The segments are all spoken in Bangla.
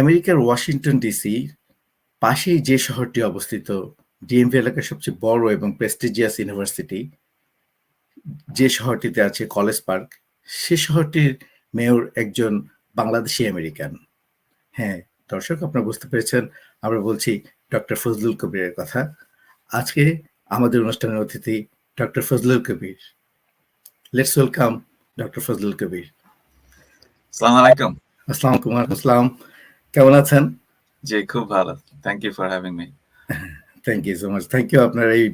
আমেরিকার ওয়াশিংটন ডিসি পাশেই যে শহরটি অবস্থিত ডিএমভি এলাকার সবচেয়ে বড় এবং প্রেস্টিজিয়াস ইউনিভার্সিটি যে শহরটিতে আছে কলেজ পার্ক সে শহরটির মেয়র একজন বাংলাদেশি আমেরিকান। হ্যাঁ দর্শক আপনারা বুঝতে পেরেছেন আমরা বলছি ডক্টর ফজলুল কবিরের কথা। আজকে আমাদের অনুষ্ঠানের অতিথি doctor Fazlul Kabir. Let's welcome doctor Fazlul Kabir. আসসালামু আলাইকুম। আসসালাম কুমার আসসালাম। কেমন আছেন? জি খুব ভালো। Thank you for having me thank you so much thank you আপনার এই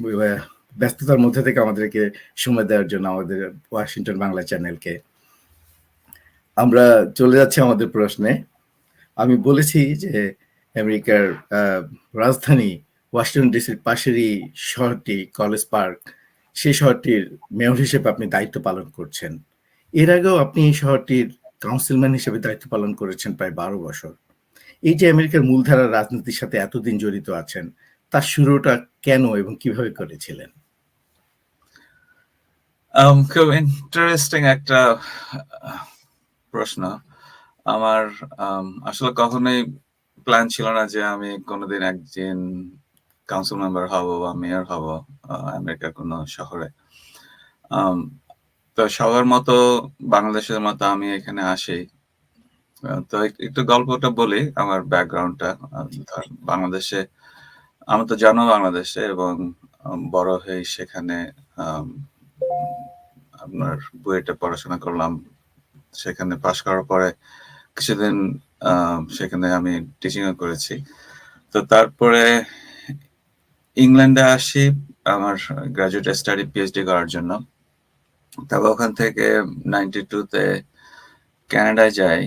ব্যস্ততার মধ্যে থেকে আমাদেরকে সময় দেওয়ার জন্য আমাদের ওয়াশিংটন বাংলা চ্যানেলকে আমরা চলে যাচ্ছি আমাদের প্রশ্নে। আমি বলেছি যে আমেরিকার রাজধানী ওয়াশিংটন ডিসির পাশেরই শহরটি কলেজ পার্ক সেই শহরটির মেয়র হিসেবে আপনি দায়িত্ব পালন করছেন। এর আগেও আপনি এই শহরটির কাউন্সিলম্যান হিসেবে দায়িত্ব পালন করেছেন প্রায় বারো বছর। এই যে আমেরিকার মূলধারার রাজনীতির সাথে এতদিন জড়িত আছেন, তার শুরুটা কেন এবং কীভাবে করেছিলেন? খুব ইন্টারেস্টিং একটা প্রশ্ন। আমার আসলে কখনোই প্ল্যান ছিল না যে আমি কোনোদিন একদিন কাউন্সিল মেম্বার হব বা মেয়র হব আমেরিকার কোনো শহরে। তো সবার মতো বাংলাদেশের মতো আমি এখানে আসি। তো একটু গল্পটা বলি আমার ব্যাকগ্রাউন্ডটা বাংলাদেশে আমি তো জানো বাংলাদেশে এবং বড় হয়ে সেখানে আপনার বুয়েটে পড়াশোনা করলাম। সেখানে পাশ করার পরে কিছুদিন সেখানে আমি টিচিং করেছি। তো তারপরে ইংল্যান্ডে আসি আমার গ্রাজুয়েট স্টাডি পিএইচডি করার জন্য। তবে ওখান থেকে নাইনটি টুতে কানাডায় যাই।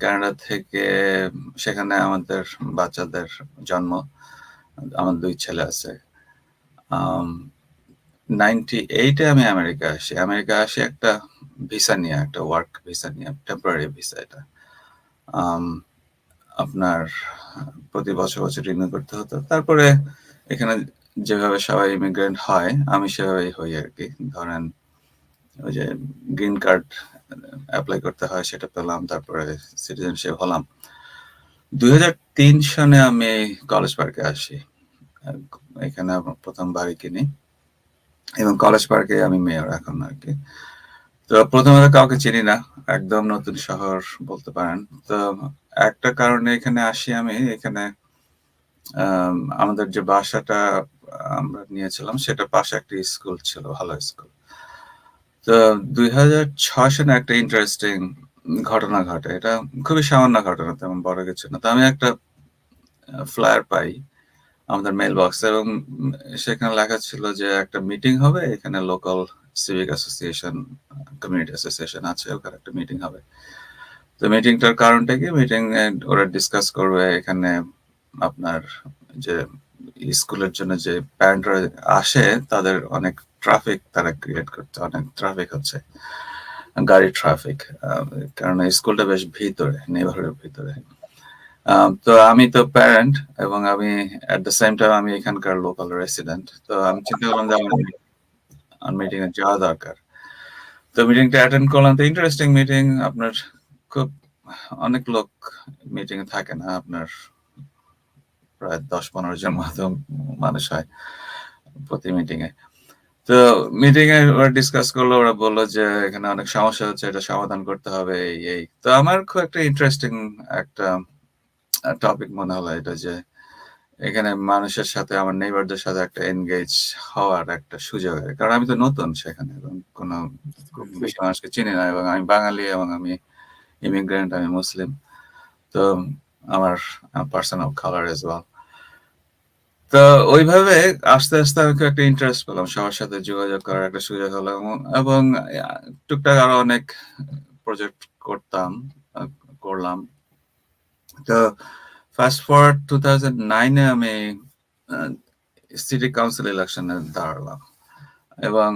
কানাডা থেকে, সেখানে আমাদের বাচ্চাদের জন্ম, আমার দুই ছেলে আছে। নাইনটি এইটে আমি আমেরিকা আসি। আমেরিকা আসি একটা ভিসা নিয়ে, একটা ওয়ার্ক ভিসা নিয়ে টেম্পোরারি ভিসা এটা। আপনার প্রতি বছর বছর রিনিউ করতে হতো। তারপরে এখানে যেভাবে সবাই ইমিগ্রেন্ট হয়, আমি সেভাবেই হই আর কি। ধরেন ওই যে গ্রিন কার্ড অ্যাপ্লাই করতে হয় সেটা পেলাম তারপরে সিটিজেনশিপ হলাম। দুই হাজার তিন সনে আমি কলেজ পার্কে আসি। এখানে প্রথম বাড়ি কিনি। এবং কলেজ পার্কে আমি মেয়র এখন আর কি। তো প্রথমত কাউকে চিনি না একদম নতুন শহর বলতে পারেন। তো একটা কারণে এখানে আসি আমি এখানে আম, আমাদের যে বাসাটা আমরা নিয়েছিলাম সেটা পাশে একটা স্কুল ছিল ভালো স্কুল তো দুই হাজার ছয় সনে একটা ইন্টারেস্টিং ঘটনা ঘটে। এটা খুবই সামান্য ঘটনা, তেমন বড় কিছু না। তো আমি একটা ফ্লায়ার পাই আমাদের মেল বক্স এবং সেখানে লেখা ছিল যে একটা মিটিং হবে, এখানে local civic association community association আছে, ওখানে একটা মিটিং হবে। তো মিটিংটার কারণটা কি? মিটিং ওরা ডিসকাস করবে এখানে আপনার যে স্কুলের জন্য যে প্যারেন্টরা আসে, তাদের অনেক ট্রাফিক তারা ক্রিয়েট করতে অনেক ট্রাফিক হচ্ছে। গাড়ি ট্রাফিক কারণ স্কুলটা বেশ ভিতরে নেইবারহুডের ভিতরে। তো আমি তো প্যারেন্ট এবং আমি এট দ্য সেম টাইম আমি এখানকার লোকাল রেসিডেন্ট তো আমি চিন্তা করলাম যে আমার মিটিং এ যাওয়া দরকার। তো মিটিংটা অ্যাটেন্ড করলাম। তো ইন্টারেস্টিং মিটিং আপনার খুব, অনেক লোক মিটিং থাকে না। আপনার প্রায় দশ পনেরো জন মতো মানুষ হয় প্রতি মিটিং এ। তো মিটিং এ ওরা ডিসকাস করল ওরা বলল যে এখানে অনেক সমস্যা হচ্ছে এটা সমাধান করতে হবে এই এই। তো আমার খুব একটা ইন্টারেস্টিং একটা টপিক মনে হলো এটা যে এখানে মানুষের সাথে আমার নেইবারদের সাথে একটা এনগেজ হওয়ার একটা সুযোগ আছে। কারণ আমি তো নতুন সেখানে এবং কোনো বেশি মানুষকে চিনি না এবং আমি বাঙালি এবং আমি ইমিগ্রেন্ট আমি মুসলিম। তো আমার পার্সোনাল কালার এজ ওয়েল তো ওইভাবে আস্তে আস্তে আমি একটা ইন্টারেস্ট পেলাম। সবার সাথে যোগাযোগ করার একটা সুযোগ হলো এবং- টুকটাক আরও অনেক প্রজেক্ট করতাম করলাম। তো ফার্স্ট ফরওয়ার্ড টু থাউজেন্ড নাইনে আমি সিটি কাউন্সিল ইলেকশনে দাঁড়ালাম। এবং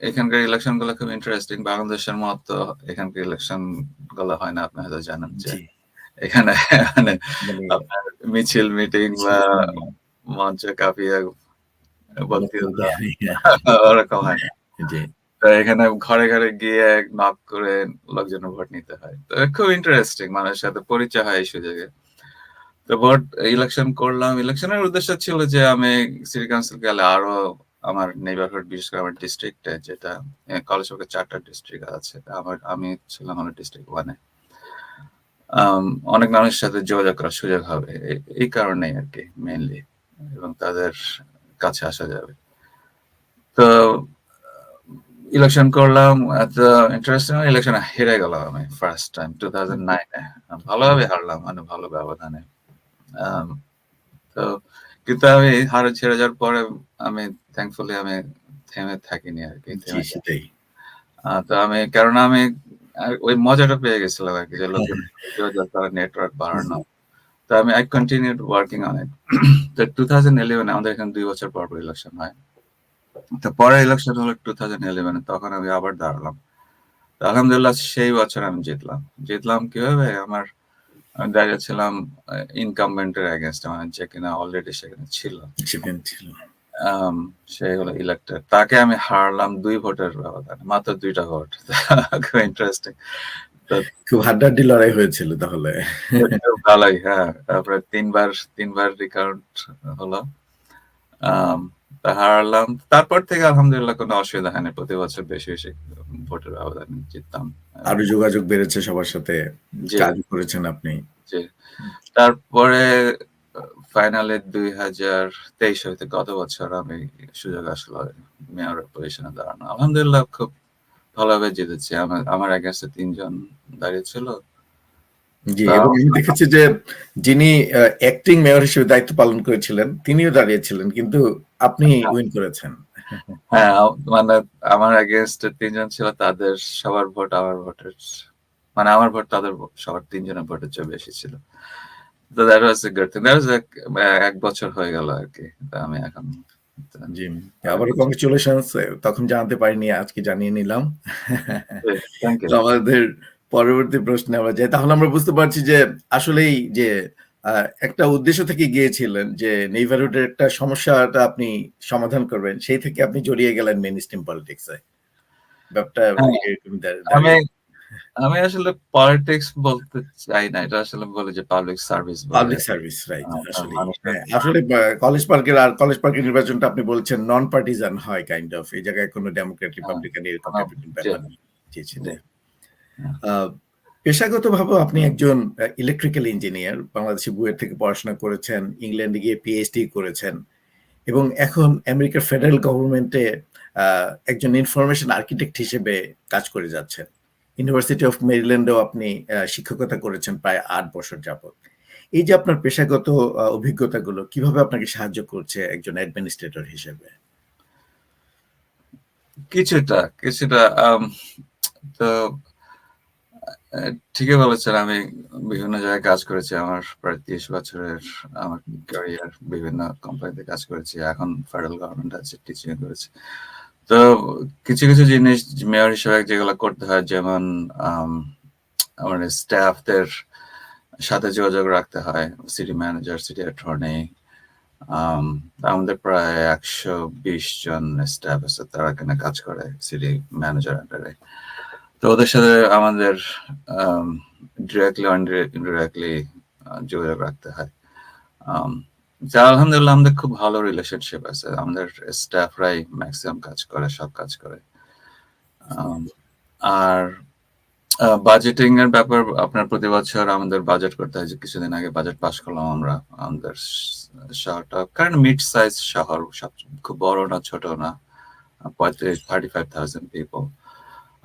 এখানকার ইলেকশনগুলো খুব ইন্টারেস্টিং বাংলাদেশের মতো এখানকার ইলেকশনগুলো হয় না আপনি হয়তো জানেন যে এখানে মানে মানে আপনার মিছিল মিটিং বা মঞ্চ কাঁপিয়ে ওরকম হয় তো এখানে ঘরে, ঘরে গিয়ে নক করে লোকজনের ভোট নিতে হয়। তো খুব ইন্টারেস্টিং মানুষের সাথে পরিচয় হয় এই সুযোগে। তো ভোট ইলেকশন করলাম। ইলেকশনের উদ্দেশ্য ছিল যে আমি সিটি কাউন্সিল গেলে আরও আমার নেইবারহুড বিশেষ করে আমার ডিস্ট্রিক্টে যেটা কলেজ পার্কে ৪ টা ডিস্ট্রিক্ট আছে। আমার আমি ছিলাম হলো ডিস্ট্রিক্ট 1 এ। আম অনেক মানুষের সাথে যোগাযোগ করার সুযোগ হবে। এই কারণেই আর কি মেনলি এবং তাদের কাছে আসা যাবে। তো ইলেকশন করলাম। এত ইন্টারেস্টিং ইলেকশনে হেরে গেলাম আমি ফার্স্ট টাইম 2009 এ। ভালোভাবে হারলাম মানে ভালো ব্যবধানে। তো কিন্তু আমি হার ছেড়ে যাওয়ার পরে আমি থ্যাঙ্কফুলি আমি থেমে থাকিনি আর কি তো আমি কেননা আমি ওই মজাটা পেয়ে গেছিলাম আরকি যে লোকজনের সাথে যোগাযোগ করা, নেটওয়ার্ক বাড়ানো। তো আমি I continued working on it. তো 2011 এ আমাদের এখানে ২ বছর পর, পর ইলেকশন হয়। তো পরের ইলেকশন হলো 2011 এ তখন আমি আবার দাঁড়ালাম। আলহামদুলিল্লাহ সেই বছর আমি জিতলাম। জিতলাম কীভাবে? আমার আমি দাঁড়িয়েছিলাম ইনকাম্বেন্ট এর মানে যে কিনা অলরেডি সেখানে ছিল। সেখানে ছিল। সে হলো ইলেক্টেড। তাকে আমি হারালাম ২ ভোটের ব্যবধানে। মাত্র ২ টা ভোট। খুব ইন্টারেস্টিং। খুব হাড্ডাহাড্ডি লড়াই হয়েছিল তাহলে। ভালোই হ্যাঁ। তারপরে ৩ বার ৩ বার রিকাউন্ট হলো। আম হারালাম। তারপর থেকে আলহামদুলিল্লাহ কোনো অসুবিধা হয়নি। প্রতি বছর বেশি, বেশি ভোটের ব্যবধানে জিততাম। আরও যোগাযোগ বেড়েছে সবার সাথে। কাজ করেছেন আপনি। জি। তারপরে আ ফাইনালি 2023 হইতে গত বছর আমি সুযোগ আসলো মেয়র পজিশনে দাঁড়ানো। আলহামদুলিল্লাহ খুব ভালোভাবে জিতেছি। আমার আমার এগেইনস্ট এ ৩ দাঁড়িয়েছিল। জি, এবং আমি দেখেছি যে যিনি অ্যাক্টিং মেয়র হিসেবে দায়িত্ব পালন করেছিলেন, তিনিও দাঁড়িয়েছিলেন। কিন্তু আপনি। উইন করেছেন। হ্যাঁ, মানে আমার এগেইনস্ট এ ৩ জন ছিল তাদের সবার ভোট আমার ভোটের মানে আমার ভোট তাদের সবার তিনজনের ভোটের চেয়ে বেশি ছিল। তো that was a good thing. That was এক বছর হয়ে গেল আরকি। তো আমি এখন জি। আবারও কংগ্রেচুলেশনস তখন জানাতে পারিনি আজকে জানিয়ে নিলাম। আমাদের পরবর্তী প্রশ্নে আমরা যাই। তাহলে আমরা বুঝতে পারছি যে আসলেই যে একটা উদ্দেশ্য থেকে গিয়েছিলেন যে নেইবারহুড এর একটা সমস্যাটা আপনি সমাধান করবেন। সেই থেকে আপনি জড়িয়ে গেলেন মেইনস্ট্রিম পলিটিক্স এ। ব্যাপারটা হ্যাঁ, আমি আমি আসলে পলিটিক্স বলতে চাই না। এটা আসলে বলে যে public service public service right uh আসলেই। মানুষের হ্যাঁ, আসলে কলেজ পার্কের আর কলেজ পার্কের নির্বাচনটা আপনি বলছেন নন পার্টিজান হয় কাইন্ড অফ। এই জায়গায় কোনো ডেমোক্রেট, হ্যাঁ, রিপাবলিকান এরকম ব্যাপার নেই। হ্যাঁ। আপনি একজন ইলেকট্রিক্যাল ইঞ্জিনিয়ার। বাংলাদেশি বুয়েট থেকে পড়াশোনা করেছেন। ইংল্যান্ডে গিয়ে পিএইচডি করেছেন। এবং এখন আমেরিকার ফেডারেল গভর্নমেন্টে একজন ইনফরমেশন আর্কিটেক্ট হিসেবে কাজ করে যাচ্ছেন। ইউনিভার্সিটি অফ মেরিল্যান্ডেও আপনি শিক্ষকতা করেছেন প্রায় আট বছর যাবৎ। এই যে আপনার পেশাগত অভিজ্ঞতাগুলো কীভাবে আপনাকে সাহায্য করছে একজন অ্যাডমিনিস্ট্রেটর হিসেবে? কিছুটা, কিছুটা তো ঠিকই বলেছেন। আমি বিভিন্ন জায়গায় কাজ করেছি। আমার প্রায় ৩০ বছরের আমার ক্যারিয়ার বিভিন্ন কোম্পানিতে কাজ করেছি। এখন ফেডারেল গভর্নমেন্ট আছে, টিচিং করেছি। তো কিছু, কিছু জিনিস মেয়র হিসেবে যেগুলো করতে হয় যেমন আম আমাদের স্টাফদের সাথে যোগাযোগ রাখতে হয়। City manager, city attorney um আমাদের প্রায় ১২০ জন স্টাফ আছে। তারা এখানে কাজ করে সিটি ম্যানেজার আন্ডারে। তো ওদের সাথে আমাদের আম ডিরেক্টলি ইনডিরেক্টলি যোগাযোগ রাখতে হয়। যা আলহামদুলিল্লাহ আমাদের খুব ভালো রিলেশনশিপ আছে। আমাদের স্টাফরাই মেক্সিমাম কাজ করে, সব কাজ করে। আর বাজেটিং এর ব্যাপার আপনার প্রতি বছর আমাদের বাজেট করতে হয় যে কিছুদিন আগে বাজেট পাস করলাম আমরা। আমাদের শহরটা কারণ মিড সাইজ শহর সব খুব বড় না, ছোট না। আ ৩৫ 35,000 পিপল।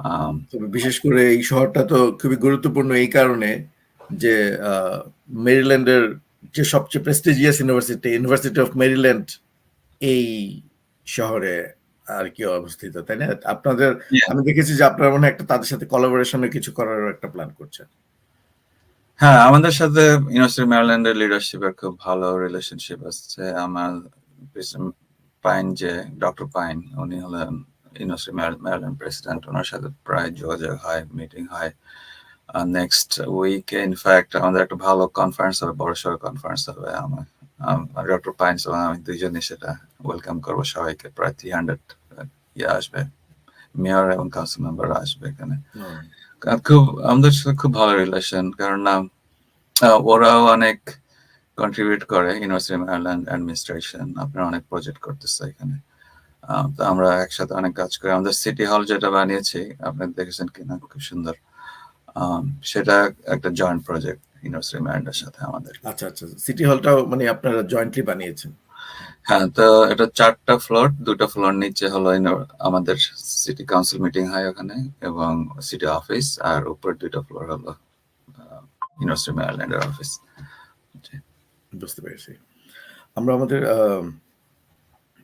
আম তবে বিশেষ করে এই শহরটা তো খুবই গুরুত্বপূর্ণ এই কারণে যে মেরিল্যান্ডের যে সবচেয়ে prestigious university, university of Maryland এই শহরে আরকি অবস্থিত, তাই না? আপনাদের আমি দেখেছি যে আপনারা মনে একটা তাদের সাথে কোলাবোরেশন কিছু করারও একটা প্ল্যান করছেন। হ্যাঁ, আমাদের সাথে ইউনিভার্সিটি অফ মেরিল্যান্ডের লিডারশিপ এর খুব ভালো রিলেশনশিপ আছে। আমার পাইন যে ডক্টর পাইন উনি হলেন ইউনিভার্সিটি মেরি মেরিল্যান্ড প্রেসিডেন্ট। উনার সাথে প্রায় যোগাযোগ হয়, মিটিং হয়। নেক্সট উইকে ইনফ্যাক্ট আমাদের একটা ভালো কনফারেন্স হবে, বড়সড় কনফারেন্স হবে। আমা আম ডক্টর পাইনস এবং আমি দুইজনই সেটা ওয়েলকাম করব। সবাইকে। প্রায় 300 ইয়ে আসবে, মেয়র এবং কাউন্সিল মেম্বাররা আসবে এখানে। খুব আমাদের সাথে খুব ভালো রিলেশন কারণ ওরাও অনেক কন্ট্রিবিউট করে ইউনিভার্সিটি মেরিল্যান্ড অ্যাডমিনিস্ট্রেশন আপনারা অনেক প্রজেক্ট করতেছে এখানে। তো আমরা একসাথে অনেক কাজ করি। আমাদের সিটি হল যেটা বানিয়েছি আপনি দেখেছেন কিনা? খুব সুন্দর। সেটা একটা জয়েন্ট প্রজেক্ট ইউনিভার্সিটি মেরিল্যান্ডের সাথে আমাদের। আচ্ছা আচ্ছা সিটি হলটাও মানে আপনারা জয়েন্টলি বানিয়েছেন? হ্যাঁ তো এটা চারটা ফ্লোর দুটো ফ্লোর নিচে হলো আমাদের সিটি কাউন্সিল মিটিং হয় ওখানে এবং সিটি অফিস আর উপর দুটো ফ্লোর হলো ইউনিভার্সিটি মেরিল্যান্ডের অফিস বুঝতে পেরেছি। আমরা আমাদের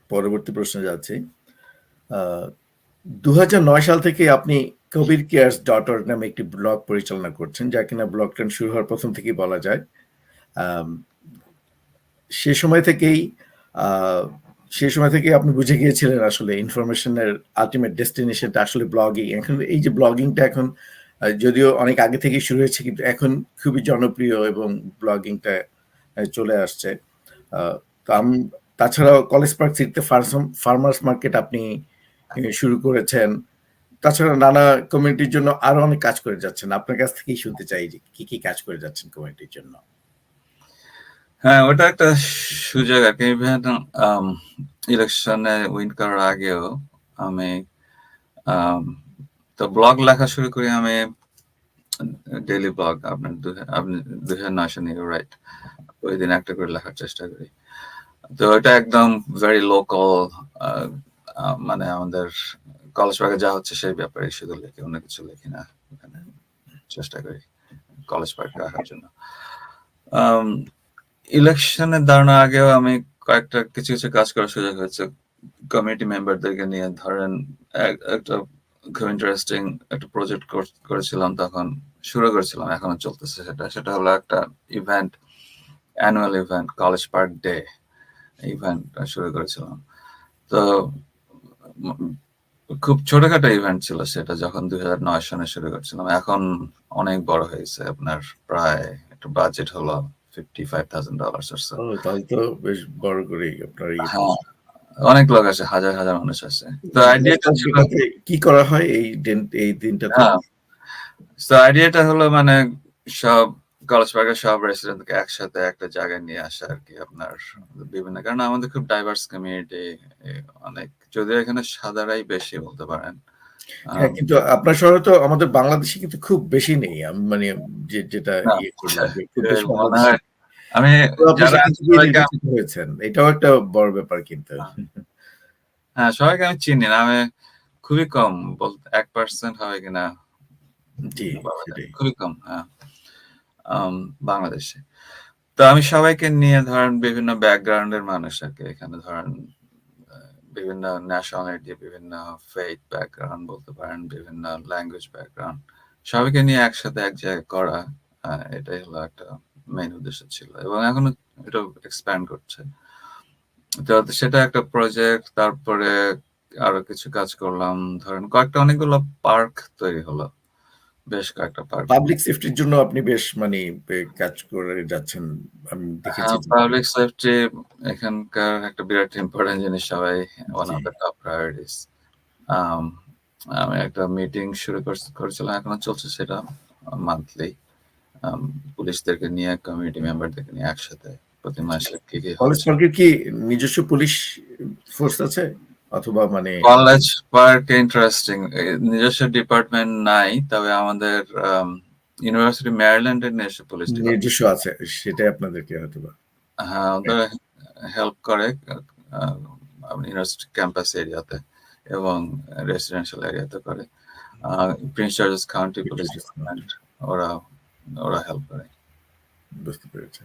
পরবর্তী প্রশ্নে যাচ্ছি। দু হাজার নয় সাল থেকে আপনি কবির কেয়ার্স ডট অর্গ নামে একটি ব্লগ পরিচালনা করছেন, যা কিনা ব্লগটা শুরু হওয়ার প্রথম থেকেই বলা যায়। সে সময় থেকেই সে সময় থেকে আপনি বুঝে গিয়েছিলেন আসলে ইনফরমেশনের আলটিমেট ডেস্টিনেশনটা আসলে ব্লগিং এখন এই যে ব্লগিংটা এখন যদিও অনেক আগে থেকেই শুরু হয়েছে, কিন্তু এখন খুবই জনপ্রিয় এবং ব্লগিংটা চলে আসছে। তো তাছাড়াও কলেজ পার্ক সিটিতে ফার্মার্স মার্কেট আপনি শুরু করেছেন। তাছাড়া নানা কমিউনিটির জন্য আরও অনেক কাজ করে যাচ্ছেন। আপনার কাছ থেকেই শুনতে চাই যে কি কি কাজ করে যাচ্ছেন কমিউনিটির জন্য। হ্যাঁ ওটা একটা সুযোগ আর কি। ইলেকশনে উইন করার আগেও আমি আম, তো ব্লগ লেখা শুরু করি আমি ডেইলি ব্লগ আপনার আপনি দুই হাজার নয় সালে রাইট ওই দিন একটা করে লেখার চেষ্টা করি। তো এটা একদম ভেরি লোকাল মানে আমাদের কলেজ পার্কে যা হচ্ছে সেই ব্যাপারে শুধু লিখি, অন্য কিছু লিখি না ওখানে চেষ্টা করি কলেজ পার্কে রাখার জন্য। ইলেকশনের দাঁড়ানোর আগেও আমি কয়েকটা কিছু কিছু কাজ করার সুযোগ হয়েছে। কমিউনিটি মেম্বারদেরকে নিয়ে ধরেন, এক- একটা খুব ইন্টারেস্টিং একটা প্রজেক্ট করেছিলাম তখন, শুরু করেছিলাম, এখনও চলতেছে সেটা। সেটা হলো একটা event annual event College Park Day event শুরু করেছিলাম। তো খুব ছোটখাটো ইভেন্ট ছিল সেটা যখন দুই হাজার নয় সনে শুরু করছিলাম। এখন অনেক বড় হয়েছে। আপনার প্রায় একটা বাজেট হলো ফিফটি ফাইভ থাউজেন্ড ডলার তাহলে তো বেশ বড় করে আপনার হ্যাঁ অনেক লোক আছে হাজার হাজার মানুষ আছে। তো আইডিয়াটা ছিল কি করা হয় এই এই দিনটাতে? হ্যাঁ তো আইডিয়াটা হলো মানে সব কলেজ পার্কের সব রেসিডেন্টকে একসাথে একটা জায়গায় নিয়ে আসা আর কি আপনার বিভিন্ন কারণ আমাদের খুব ডাইভার্স কমিউনিটি অনেক যদিও এখানে সাদারাই বেশি বলতে পারেন। হ্যাঁ, কিন্তু আপনার শহরে তো আমাদের বাংলাদেশে কিন্তু খুব বেশি নেই আমি মানে যেটা ইয়ে বেশি মনে হয় আমি হয়েছেন এটাও একটা বড় ব্যাপার কিন্তু। হ্যাঁ সবাইকে আমি চিনি না আমি খুবই কম বলতে এক পার্সেন্ট হবে কিনা? জি খুবই কম হ্যাঁ। আম, বাংলাদেশে। তো আমি সবাইকে নিয়ে ধরেন বিভিন্ন ব্যাকগ্রাউন্ডের মানুষ আর এখানে ধরেন বিভিন্ন ন্যাশনালিটি বিভিন্ন ফেথ ব্যাকগ্রাউন্ড বলতে পারেন, বিভিন্ন ল্যাঙ্গুয়েজ ব্যাকগ্রাউন্ড সবাইকে নিয়ে একসাথে এক জায়গায় করা এটাই হলো একটা মেইন উদ্দেশ্য ছিল। এবং এখনও এটা এক্সপ্যান্ড করছে। তো সেটা একটা প্রজেক্ট তারপরে আরও কিছু কাজ করলাম। ধরেন কয়েকটা অনেকগুলো পার্ক তৈরি হলো। বেশ কয়েকটা পার্ক। পাবলিক সেফটির জন্য আপনি বেশ মানে কাজ করে যাচ্ছেন। আমি দেখেছি পাবলিক সেফটি এখানকার একটা বিরাট ইম্পর্টেন্ট জিনিস সবাই one of the top priorities আমি একটা মিটিং শুরু করেছিলাম এখনও চলছে সেটা মান্থলি পুলিশদেরকে নিয়ে কমিউনিটি মেম্বারদেরকে নিয়ে একসাথে প্রতি মাসে কি কি কলেজ কি নিজস্ব পুলিশ ফোর্স আছে? অথবা মানে কলেজ পার্ক ইন্টারেস্টিং নিজস্ব ডিপার্টমেন্ট নাই তবে আমাদের ইউনিভার্সিটি ম্যারিল্যান্ডের নিজস্ব পুলিশ নিজস্ব আছে সেটাই আপনাদেরকে হয়তো হ্যাঁ ওদের হেল্প করে ইউনিভার্সিটি ক্যাম্পাস এরিয়াতে এবং রেসিডেন্সিয়াল এরিয়াতে করে। Prince George's County Police Department ওরা ওরা হেল্প করে। বুঝতে পেরেছি।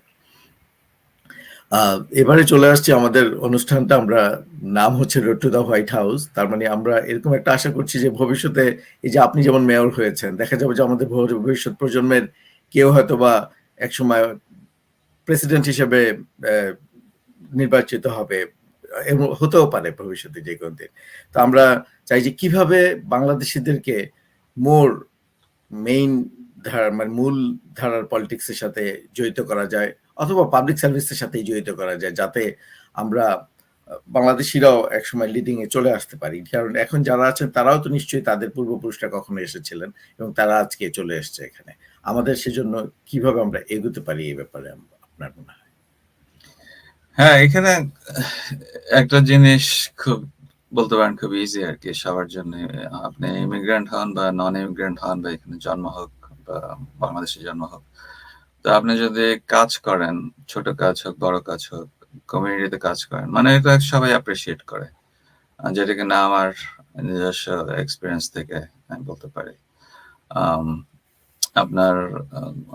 এবারে চলে আসছে আমাদের অনুষ্ঠানটা, আমরা নাম হচ্ছে road to the White House তার মানে আমরা এরকম একটা আশা করছি যে ভবিষ্যতে এই যে আপনি যেমন মেয়র হয়েছেন, দেখা যাবে যে আমাদের ভব- ভবিষ্যৎ প্রজন্মের কেউ হয়তো বা একসময় প্রেসিডেন্ট হিসেবে নির্বাচিত হবে। এবং হতেও পারে ভবিষ্যতে যে কোনো দিন। তো আমরা চাই যে কীভাবে বাংলাদেশিদেরকে মোর মেইন ধারা মানে মূল ধারার পলিটিক্সের সাথে জড়িত করা যায়। অথবা পাবলিক সার্ভিসের সাথে জড়িত করা যায়, যাতে আমরা, বাংলাদেশিরাও একসময় লিডিং এ চলে আসতে পারি। কারণ এখন যারা আছেন, তারাও তো নিশ্চয়ই তাদের পূর্বপুরুষরা কখনো এসেছিলেন এবং তারা আজকে চলে এসছে এখানে। আমাদের সেজন্য কীভাবে আমরা এগোতে পারি এই ব্যাপারে আপনার মনে হয়? হ্যাঁ এখানে একটা জিনিস খুব বলতে পারেন খুব ইজি আর কি, সবার জন্য। আপনি ইমিগ্রেন্ট হন বা নন ইমিগ্রেন্ট হন বা এখানে জন্ম হোক বা বাংলাদেশে জন্ম হোক তো আপনি যদি কাজ করেন ছোট কাজ হোক বড় কাজ হোক কমিউনিটিতে কাজ করেন মানে এটা সবাই অ্যাপ্রিসিয়েট করে। যেটা কিনা আমার নিজস্ব এক্সপিরিয়েন্স থেকে আমি বলতে পারি। আপনার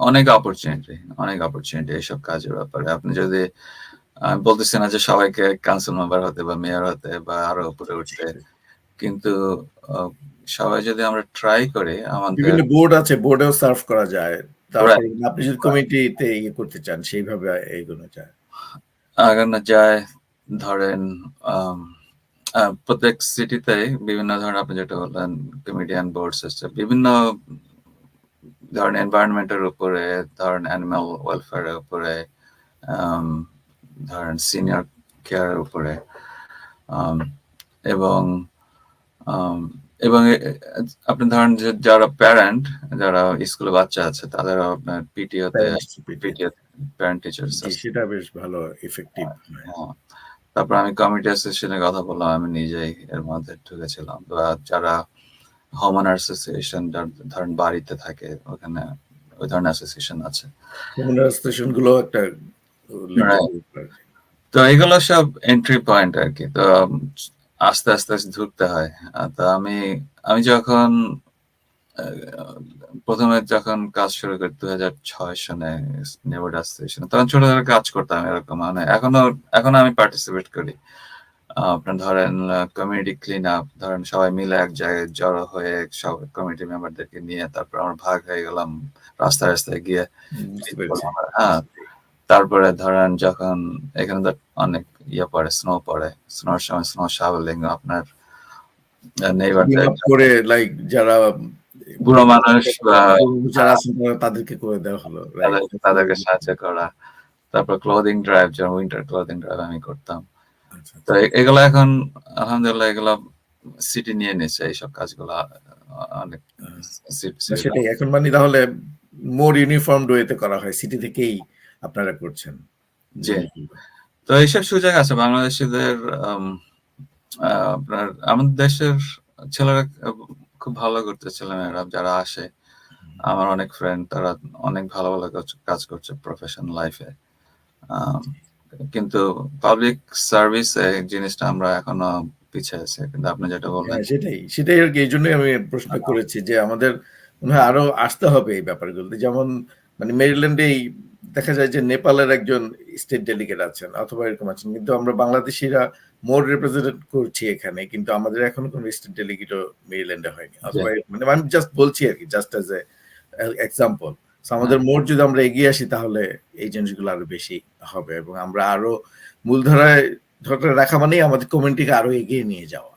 অনেক অপরচুনিটি অনেক অপরচুনিটি এইসব কাজের ব্যাপারে। আপনি যদি আমি বলতেছি না যে সবাইকে কাউন্সিল মেম্বার হতে বা মেয়র হতে বা আরও উপরে উঠতে কিন্তু সবাই যদি আমরা ট্রাই করি আমাদের বোর্ড আছে বোর্ডেও সার্ভ করা যায়। তারপরে আপনি যদি কমিটিতে ইয়ে করতে চান সেইভাবে এগোনো যায়। আগানো যায় ধরেন প্রত্যেক সিটিতে বিভিন্ন ধরনের আপনি যেটা বললেন কমিডিয়ান বোর্ডস আছে বিভিন্ন ধরেন এনভায়রনমেন্টের উপরে ধরেন অ্যানিমাল ওয়েলফেয়ারের উপরে ধরেন সিনিয়র কেয়ারের উপরে এবং এবং আপনি ধরেন যে যারা প্যারেন্ট যারা স্কুলে বাচ্চা আছে তাদের আপনার পিটিওতে পিটিও প্যারেন্ট টিচার্স জি, সেটা বেশ ভালো ইফেক্টিভ হ্যাঁ। তারপর আমি কমিটি অ্যাসোসিয়েশনের কথা বললাম আমি নিজেই এর মধ্যে ঢুকেছিলাম। বা যারা হোম অ্যাসোসিয়েশন ধরেন বাড়িতে থাকে ওখানে ওই ধরনের অ্যাসোসিয়েশন আছে। স্টেশনগুলো একটা তো এগুলো সব এন্ট্রি পয়েন্ট আর কি। তো আস্তে আস্তে আস্তে ঢুকতে হয়। তো আমি আমি যখন প্রথমে যখন কাজ শুরু করি দু হাজার ছয় সনে নেবোর্ড অ্যাসোসিয়েশন তখন ছোট ছোট কাজ করতাম এরকম। মানে এখনও এখনও আমি পার্টিসিপেট করি। আপনার ধরেন কমিউনিটি ক্লিন আপ ধরেন সবাই মিলে এক জায়গায় জড়ো হয়ে সব কমিটি মেম্বারদেরকে নিয়ে তারপর আমরা ভাগ হয়ে গেলাম রাস্তায় রাস্তায় গিয়ে হ্যাঁ তারপরে ধরেন যখন এখানে তো অনেক ইয়ে পড়ে স্নো পড়ে স্নোর সময় স্নো শাভেলিং আপনার নেইবারদের করে লাইক যারা বুড়ো মানুষ যারা তাদেরকে করে দেওয়া হলো তাদেরকে সাহায্য করা। তারপর ক্লোদিং ড্রাইভ যেমন উইন্টার ক্লোদিং ড্রাইভ আমি করতাম। আচ্ছা, তো এগুলো এখন আলহামদুলিল্লাহ এগুলো সিটি নিয়ে নিচ্ছে এইসব কাজগুলো অনেক city- সেটাই। এখন মানে তাহলে মোর ইউনিফর্ম ওয়েতে করা হয় সিটি থেকেই আপনারা করছেন। জি। তো এইসব সুযোগ আছে বাংলাদেশিদের আপনার আমাদের দেশের ছেলেরা খুব ভালো করতে ছেলেমেয়েরা যারা আসে। আমার অনেক ফ্রেন্ড তারা অনেক ভালো ভালো কাজ- করছে প্রফেশনাল লাইফে কিন্তু পাবলিক সার্ভিস জিনিসটা আমরা এখনও পিছিয়ে আছে। কিন্তু আপনি যেটা বললেন হ্যাঁ, সেটাই সেটাই আর কি এই জন্যই আমি প্রশ্ন করেছি যে আমাদের আরও আসতে হবে এই ব্যাপারগুলোতে। যেমন মানে মেরিল্যান্ডেই দেখা যায় যে নেপালের একজন স্টেট ডেলিগেট আছেন অথবা এরকম আছেন। কিন্তু আমরা বাংলাদেশিরা মোর রিপ্রেজেন্টেট করছি এখানে কিন্তু আমাদের এখনও কোনো স্টেট ডেলিগেটও মেরিল্যান্ডে হয়নি। অথবা মানে আমি জাস্ট বলছি আর কি জাস্ট অ্যাজ এ এক্সাম্পল আমাদের মোট যদি আমরা এগিয়ে আসি তাহলে এই জিনিসগুলো আরও বেশি হবে এবং আমরা আরও মূলধারায় ধরে রাখা মানেই আমাদের কমিউনিটিকে আরও এগিয়ে নিয়ে যাওয়া।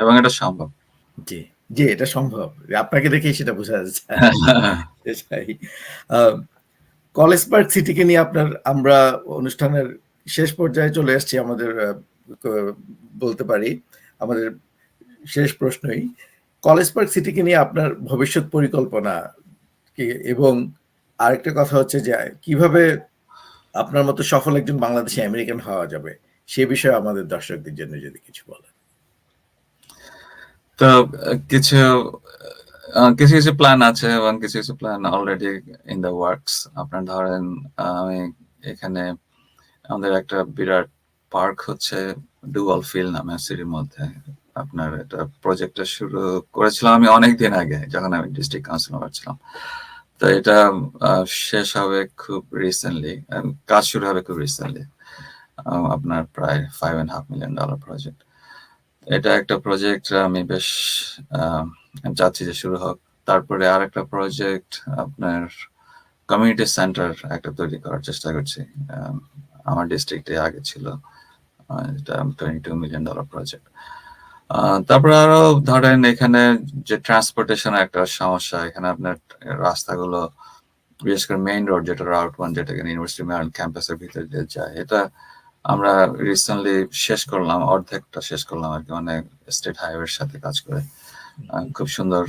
এবং এটা সম্ভব। জি। জি এটা সম্ভব। আপনাকে দেখেই সেটা বোঝা যাচ্ছে। কলেজ পার্ক সিটিকে নিয়ে আপনার আমরা অনুষ্ঠানের শেষ পর্যায়ে চলে এসেছি আমাদের বলতে পারি আমাদের শেষ প্রশ্নই। কলেজ পার্ক সিটিকে নিয়ে আপনার ভবিষ্যৎ পরিকল্পনা কি? এবং আরেকটা কথা হচ্ছে যে কীভাবে আপনার মতো সফল একজন বাংলাদেশি আমেরিকান হওয়া যাবে? সে বিষয়ে আমাদের দর্শকদের জন্য যদি কিছু বলেন। তো কিছু কিছু কিছু প্ল্যান আছে এবং কিছু কিছু plan already in the works আপনার ধরেন, আমি এখানে আমাদের একটা বিরাট পার্ক হচ্ছে ডুয়াল ফিল নামে সিটির মধ্যে। আপনার এটা প্রজেক্টটা শুরু করেছিলাম আমি অনেক দিন আগে, যখন আমি ডিস্ট্রিক্ট কাউন্সিলর ছিলাম। তো এটা শেষ হবে খুব রিসেন্টলি কাজ শুরু হবে খুব রিসেন্টলি আপনার প্রায় five and half million dollar project এটা একটা প্রজেক্ট আমি বেশ চাচ্ছি যে শুরু হোক। তারপরে আর একটা প্রজেক্ট আপনার কমিউনিটি সেন্টার একটা তৈরি করার চেষ্টা করছি। আমার ডিস্ট্রিক্টে আগে ছিল। এটা twenty two million dollar project তারপরে আরও ধরেন এখানে যে ট্রান্সপোর্টেশন একটা সমস্যা, এখানে আপনার রাস্তাগুলো, বিশেষ করে মেইন রোড যেটা রাউট ওয়ান যেটা ইউনিভার্সিটি ক্যাম্পাসের ভিতরে দিয়ে যায়, এটা আমরা রিসেন্টলি শেষ করলাম অর্ধেকটা শেষ করলাম আর কি অনেক স্টেট হাইওয়ের সাথে কাজ করে। খুব সুন্দর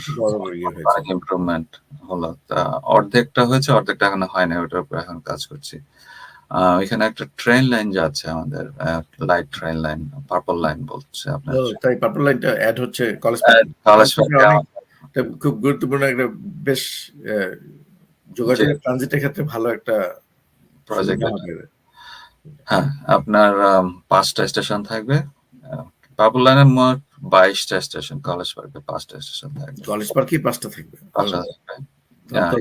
ইমপ্রুভমেন্ট হলো। তা অর্ধেকটা হয়েছে অর্ধেকটা এখনও হয় না ওটার উপর এখন কাজ করছি। ওইখানে একটা ট্রেন লাইন যাচ্ছে আমাদের light train line purple line বলছে আপনার। তাই পার্পল লাইনটা অ্যাড হচ্ছে কলেজ কলেজ খুব গুরুত্বপূর্ণ একটা বেশ যোগাযোগের ট্রানজিটের ক্ষেত্রে ভালো একটা প্রজেক্ট। হ্যাঁ আপনার পাঁচটা স্টেশন থাকবে। পার্পল লাইনের মোট বাইশটা স্টেশন কলেজ পার্কে পাঁচটা স্টেশন থাকবে। কলেজ পার্কেই পাঁচটা থাকবে? পাঁচটা থাকবে। হ্যাঁ,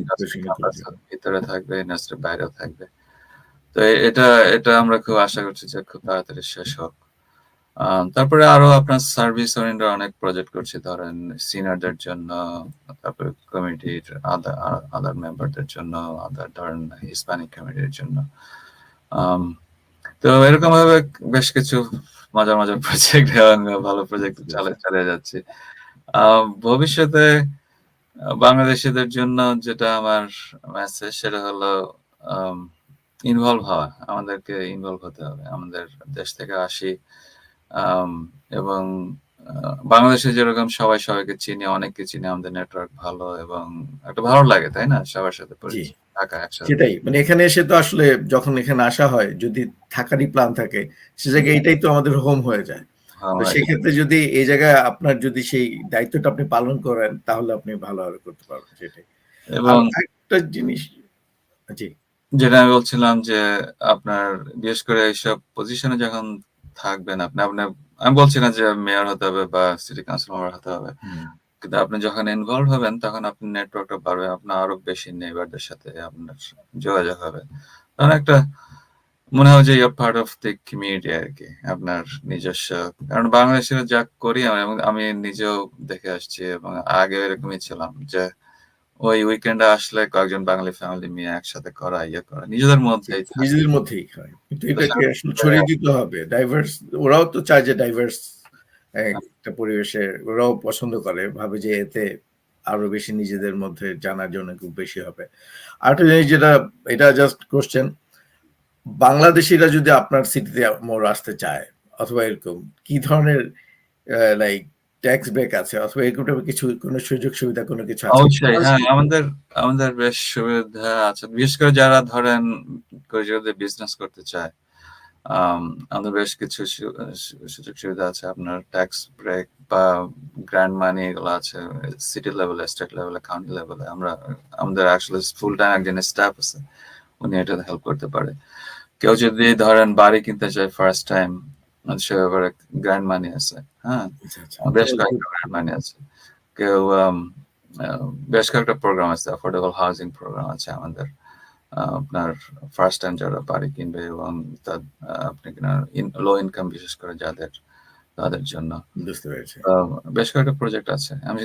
ক্যাম্পাসের ভিতরে থাকবে ইন্ডাস্ট্রির বাইরেও থাকবে। তো এটা এটা আমরা খুব আশা করছি যে খুব তাড়াতাড়ি শেষ হোক। তারপরে আরও আপনার সার্ভিস ওরিয়েন্টেড অনেক প্রজেক্ট করছি ধরেন সিনিয়রদের জন্য তারপরে কমিটির আদার আদার মেম্বারদের জন্য আদার ধরেন হিসপ্যানিক কমিটির জন্য। তো এরকম ভাবে বেশ কিছু মজার মজার প্রজেক্ট এবং ভালো প্রজেক্ট চালিয়ে চালিয়ে যাচ্ছি। ভবিষ্যতে বাংলাদেশিদের জন্য যেটা আমার মেসেজ সেটা হলো ইনভলভ হওয়া। আমাদেরকে ইনভলভ হতে হবে। আমাদের দেশ থেকে আসি। এবং বাংলাদেশে যেরকম সবাই সবাইকে চিনি অনেককে চিনি আমাদের নেটওয়ার্ক ভালো এবং একটা ভালো লাগে তাই না? সবার সাথে পরিচয় সেটাই মানে এখানে এসে তো আসলে যখন এখানে আসা হয় যদি থাকারই প্ল্যান থাকে সে জায়গায় এটাই তো আমাদের হোম হয়ে যায়। তো সেক্ষেত্রে যদি এই জায়গায় আপনার যদি সেই দায়িত্বটা আপনি পালন করেন তাহলে আপনি ভালোভাবে করতে পারবেন সেটাই। এবং একটা জিনিস জি। যেটা আমি বলছিলাম যে আপনার বিশেষ করে এইসব পজিশনে যখন থাকবেন আপনি আপনার আমি বলছি না যে মেয়র হতে হবে বা সিটি কাউন্সিল হতে হবে। কিন্তু আপনি যখন ইনভলভ হবেন তখন আপনি নেটওয়ার্কটা বাড়বে আপনার আরও বেশি নেইবারদের সাথে আপনার যোগাযোগ হবে। তখন একটা মনে হয় যে your part of the community আর কি আপনার নিজস্ব। কারণ বাংলাদেশের যা করি আমি এবং আমি নিজেও দেখে আসছি এবং আগে এরকমই ছিলাম যে ওই উইকেন্ডে আসলে কয়েকজন বাঙালি ফ্যামিলি নিয়ে একসাথে করা ইয়ে করা নিজেদের মধ্যে। নিজেদের মধ্যেই হয়। কিন্তু এটাকে আসলে ছড়িয়ে দিতে হবে। ডাইভার্স ওরাও তো চায় যে ডাইভার্স একটা পরিবেশে ওরাও পছন্দ করে, ভাবে যে এতে আরও বেশি নিজেদের মধ্যে জানার জন্য খুব বেশি হবে। আর একটা জিনিস যেটা, এটা জাস্ট কোশ্চেন বাংলাদেশিরা যদি আপনার সিটিতে মোর আসতে চায়, অথবা এরকম কি ধরনের লাইক ট্যাক্স ব্রেক আছে, অথবা এরকম কিছু, কোনো সুযোগ সুবিধা, কোনো কিছু আছে? হ্যাঁ আমাদের আমাদের বেশ সুবিধা আছে। বিশেষ করে যারা ধরেন বিজনেস করতে চায় আমাদের বেশ কিছু সুযোগ সুবিধা আছে। আপনার ট্যাক্স ব্রেক বা গ্র্যান্ড মানি এগুলো আছে সিটি লেভেলে স্টেট লেভেলে কাউন্টি লেভেলে আমরা আমাদের আসলে ফুল টাইম একজন স্টাফ আছে উনি এটা হেল্প করতে পারে। কেউ যদি ধরেন বাড়ি কিনতে চায় ফার্স্ট টাইম সে ব্যাপারে গ্র্যান্ড মানি আছে হ্যাঁ? আচ্ছা, আচ্ছা। বেশ কয়েকটা গ্র্যান্ড মানি আছে। কেউ বেশ কয়েকটা প্রোগ্রাম আছে অ্যাফোর্ডেবল হাউজিং প্রোগ্রাম আছে আমাদের। আপনার ফার্স্ট টাইম যারা বাড়ি কিনবে এবং তার আপনি কিনা লো ইনকাম বিশেষ করে যাদের তাদের জন্য। বুঝতে পেরেছি। বেশ কয়েকটা প্রজেক্ট আছে। আমি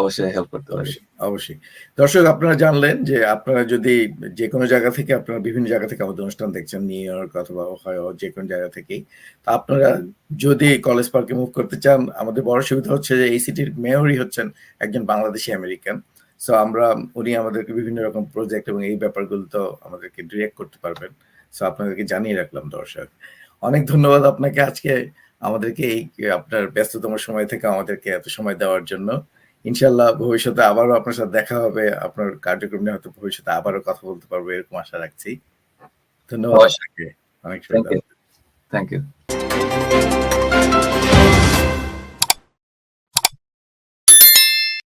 অবশ্যই হেল্প করতে পারি। অবশ্যই দর্শক আপনারা জানলেন যে আপনারা যদি যে কোনো জায়গা থেকে আপনারা বিভিন্ন জায়গা থেকে আমাদের অনুষ্ঠান দেখছেন নিউ ইয়র্ক অথবা ওহাইও যে কোনো জায়গা থেকেই তা আপনারা যদি কলেজ পার্কে মুভ করতে চান আমাদের বড় সুবিধা হচ্ছে যে এই সিটির মেয়রই হচ্ছেন একজন বাংলাদেশি আমেরিকান। সো আমরা উনি আমাদেরকে বিভিন্ন রকম প্রজেক্ট এবং এই ব্যাপারগুলো তো আমাদেরকে ডিরেক্ট করতে পারবেন। সো আপনাদেরকে জানিয়ে রাখলাম দর্শক। অনেক ধন্যবাদ আপনাকে আজকে আমাদেরকে এই আপনার ব্যস্ততম সময় থেকে আমাদেরকে এত সময় দেওয়ার জন্য। ইনশাল্লাহ ভবিষ্যতে আবারও আপনার সাথে দেখা হবে। আপনার কার্যক্রম নিয়ে হয়তো ভবিষ্যতে আবারও কথা বলতে পারব এরকম আশা রাখছি। ধন্যবাদ আপনাকে। অনেক থ্যাংক ইউ থ্যাংক ইউ